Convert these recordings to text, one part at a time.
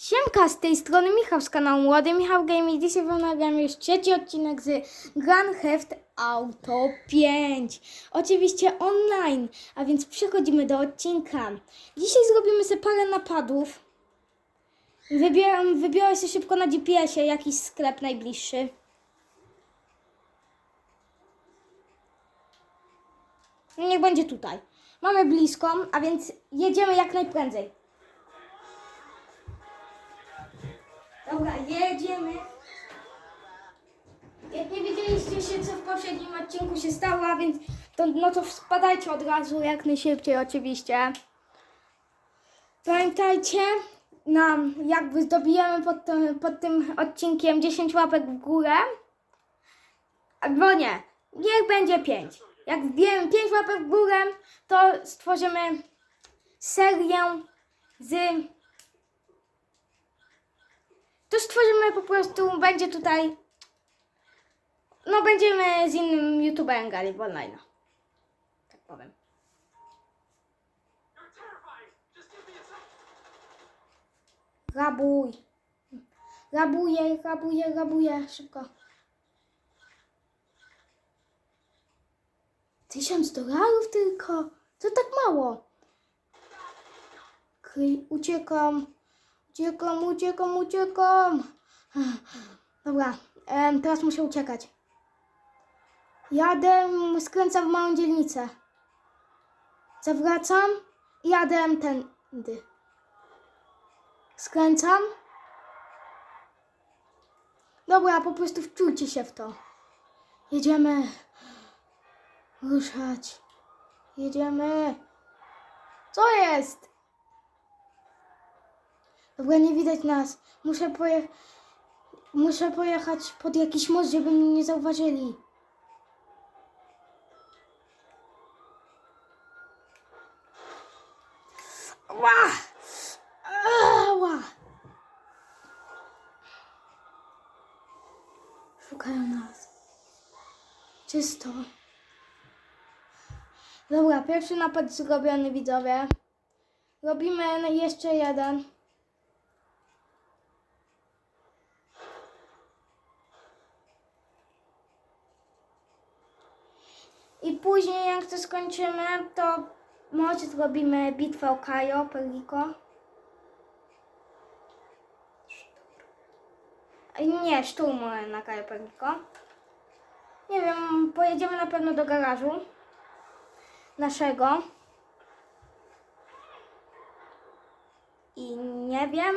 Siemka, z tej strony Michał z kanału Młody Michał Game i dzisiaj wam nagram już trzeci odcinek z Grand Theft Auto 5. Oczywiście online, a więc przechodzimy do odcinka. Dzisiaj zrobimy sobie parę napadów. Wybieram, wybiorę się szybko na GPS-ie jakiś sklep najbliższy. Niech będzie tutaj. Mamy bliską, a więc jedziemy jak najprędzej. Dobra, jedziemy. Jak nie wiedzieliście się, co w poprzednim odcinku się stało, a więc to, no to spadajcie od razu, jak najszybciej oczywiście. Pamiętajcie, nam jakby zdobijemy pod, tym- pod tym odcinkiem 10 łapek w górę, albo nie, niech będzie 5. Jak wbijemy 5 łapek w górę, to stworzymy serię z to stworzymy po prostu, będzie tutaj, no będziemy z innym youtuberem grali w online. Tak powiem. Rabuj. Rabuję, rabuję, rabuję, szybko. Tysiąc dolarów tylko? To tak mało. Uciekam. Uciekam, uciekam, uciekam. Dobra, teraz muszę uciekać. Jadę, skręcam w małą dzielnicę. Zawracam i jadę tędy. Skręcam. Dobra, po prostu wczujcie się w to. Jedziemy. Ruszać. Jedziemy. Co jest? Dobra, nie widać nas. Muszę, poje... Muszę pojechać pod jakiś most, żeby mnie nie zauważyli. Ła! Ała! Szukają nas. Czysto. Dobra, pierwszy napad zrobiony, widzowie. Robimy jeszcze jeden. I później, jak to skończymy, to może zrobimy bitwę o Kajo, Perico. Nie, szturm na Kajo Perico. Nie wiem, pojedziemy na pewno do garażu naszego. I nie wiem.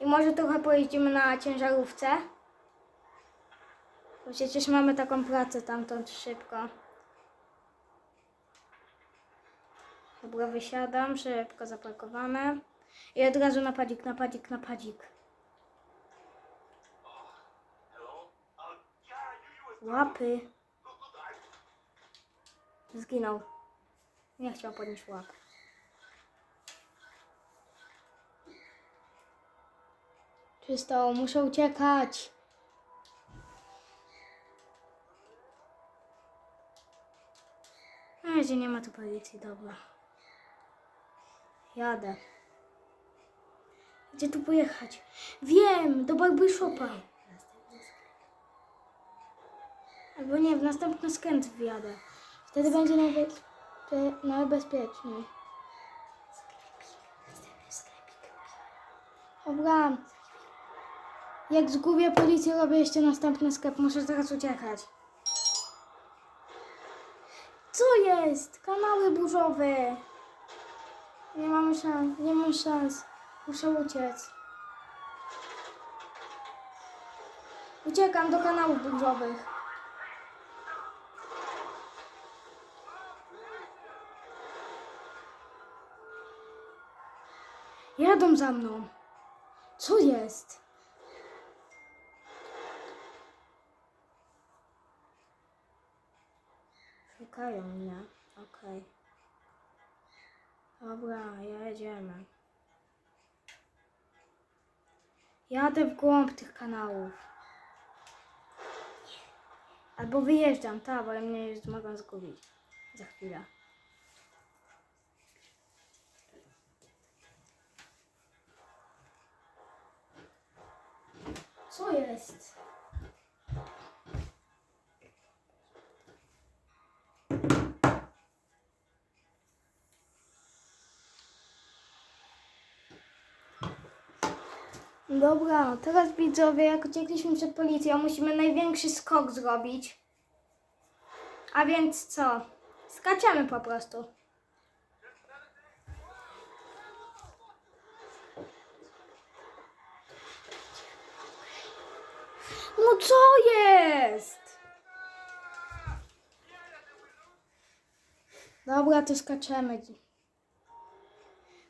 I może trochę pojeździmy na ciężarówce. Bo przecież mamy taką pracę tamtąd szybko. Dobra, wysiadam, szybko zaparkowane. I od razu napadzik, napadzik, napadzik. Łapy. Zginął. Nie chciał podnieść łap. Czysto, muszę uciekać. Na razie nie ma tu policji, dobra. Jadę. Gdzie tu pojechać? Wiem, do barbershopa. Albo nie, w następny skręt wjadę. Wtedy będzie najbezpie... najbezpieczniej. Dobra. Jak zgubię policję, robię jeszcze następny sklep. Muszę teraz uciekać. Jest? Kanały burzowe. Nie mamy szans, nie mam szans. Muszę uciec. Uciekam do kanałów burzowych. Jadą za mną. Co jest? Szukają mnie. Okej. Okay. Dobra, jedziemy. Jadę w głąb tych kanałów. Albo wyjeżdżam, ta, bo ja mnie już mogą zgubić. Za chwilę. Co jest? Dobra, teraz widzowie, jak uciekliśmy przed policją, musimy największy skok zrobić. A więc co? Skaczemy po prostu. No co jest? Dobra, to skaczemy.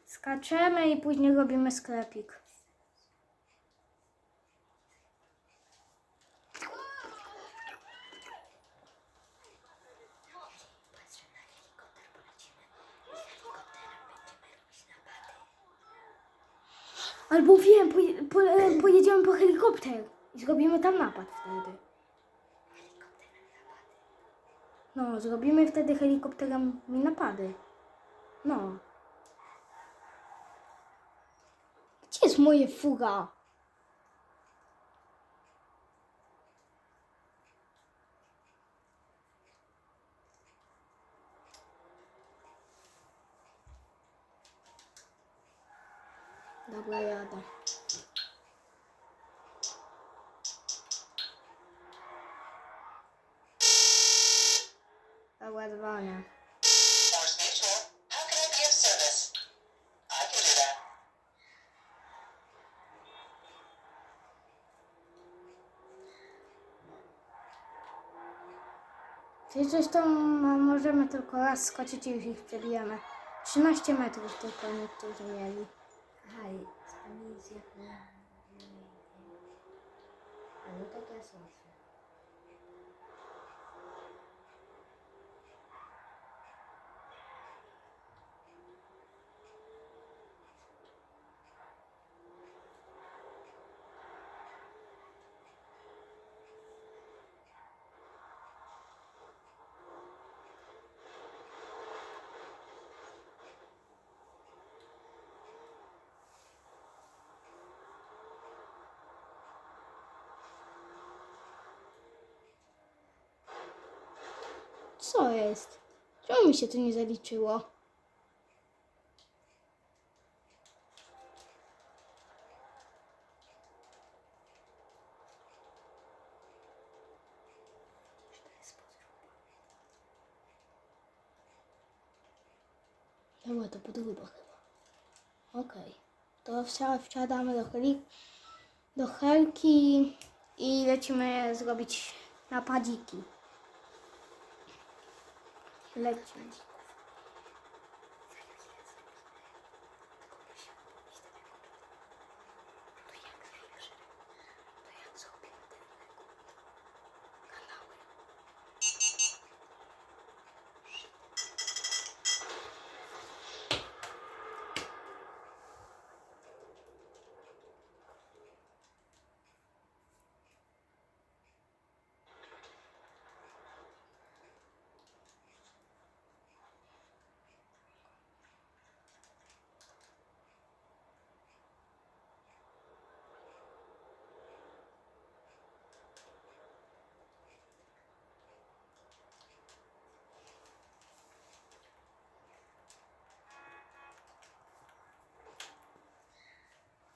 Skaczemy i później robimy sklepik. Albo wiem, poje, po, e, pojedziemy po helikopter i zrobimy tam napad wtedy. No, zrobimy wtedy helikopterami napady. No. Gdzie jest moje fura? Dobra, jadę. Dobra, dzwonię. Czyli zresztą no, możemy tylko raz skoczyć i już ich przebijemy. 13 metrów tylko niektórzy mieli. Aha, i spamięć jak na... A no to to jest łatwe. Co jest? Czemu mi się to nie zaliczyło? Dobra, to podróba chyba. Okej. To wsia- wsiadamy do heli... do helki i lecimy zrobić napadziki. Lecimy.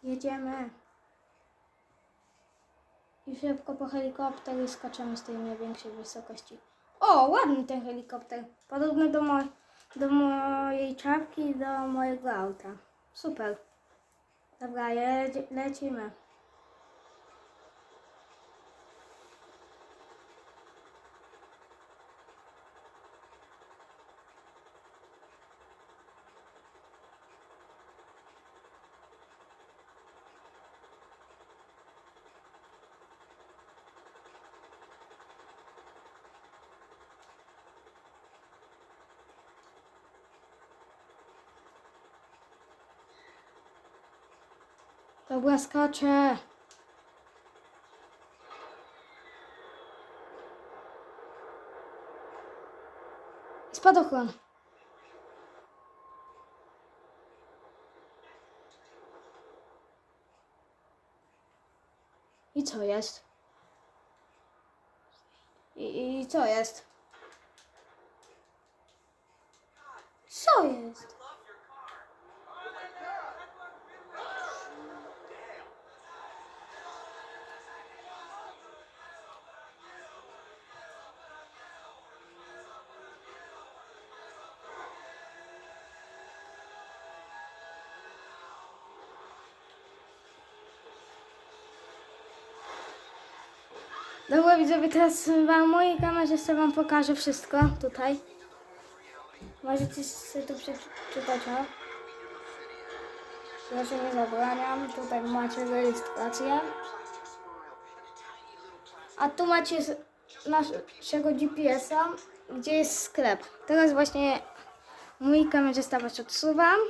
Jedziemy. I szybko po helikopter i skaczemy z tej największej wysokości. O, ładny ten helikopter. Podobny do, mo do mojej czapki i do mojego auta. Super. Dobra, lecimy. Dobra, skaczę. Spadochron. I co jest? I, I co jest? Co jest? Dobra widzowie, teraz wam mojej kamerze wam pokażę wszystko tutaj. Możecie sobie to przeczytać, no. Proszę nie zabraniam. Tutaj macie rejestrację. A tu macie naszego GPS-a, gdzie jest sklep. Teraz właśnie mój kamerzysta was odsuwam.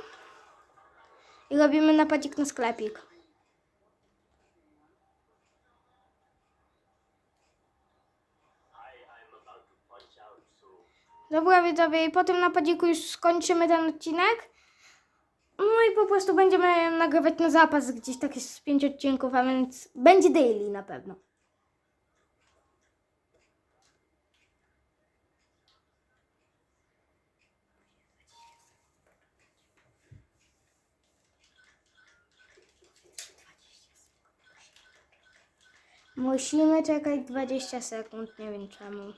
I robimy napadzik na sklepik. Dobra widzowie, i po tym napadziku już skończymy ten odcinek. No i po prostu będziemy nagrywać na zapas gdzieś takie z pięć odcinków, a więc będzie daily na pewno. Musimy czekać 20 sekund, nie wiem czemu.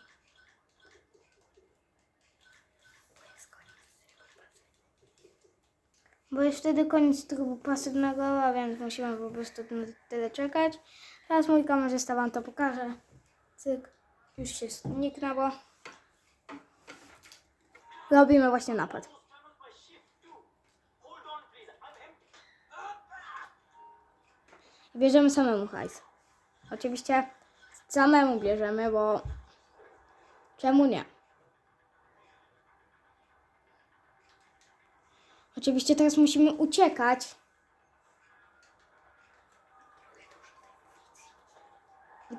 Bo jest wtedy koniec trybu pasywnego, więc musimy po prostu tyle czekać. Teraz mój kamerzysta wam to pokaże. Cyk, już się zniknęło. Robimy właśnie napad. Bierzemy samemu hajs. Oczywiście samemu bierzemy, bo czemu nie? Oczywiście teraz musimy uciekać.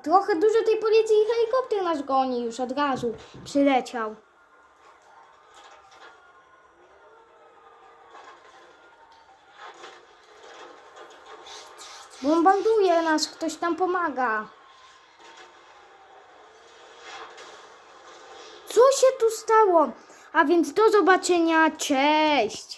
Trochę dużo tej policji i helikopter nas goni już od razu. Przyleciał. Bombarduje nas, ktoś tam pomaga. Co się tu stało? A więc do zobaczenia, cześć!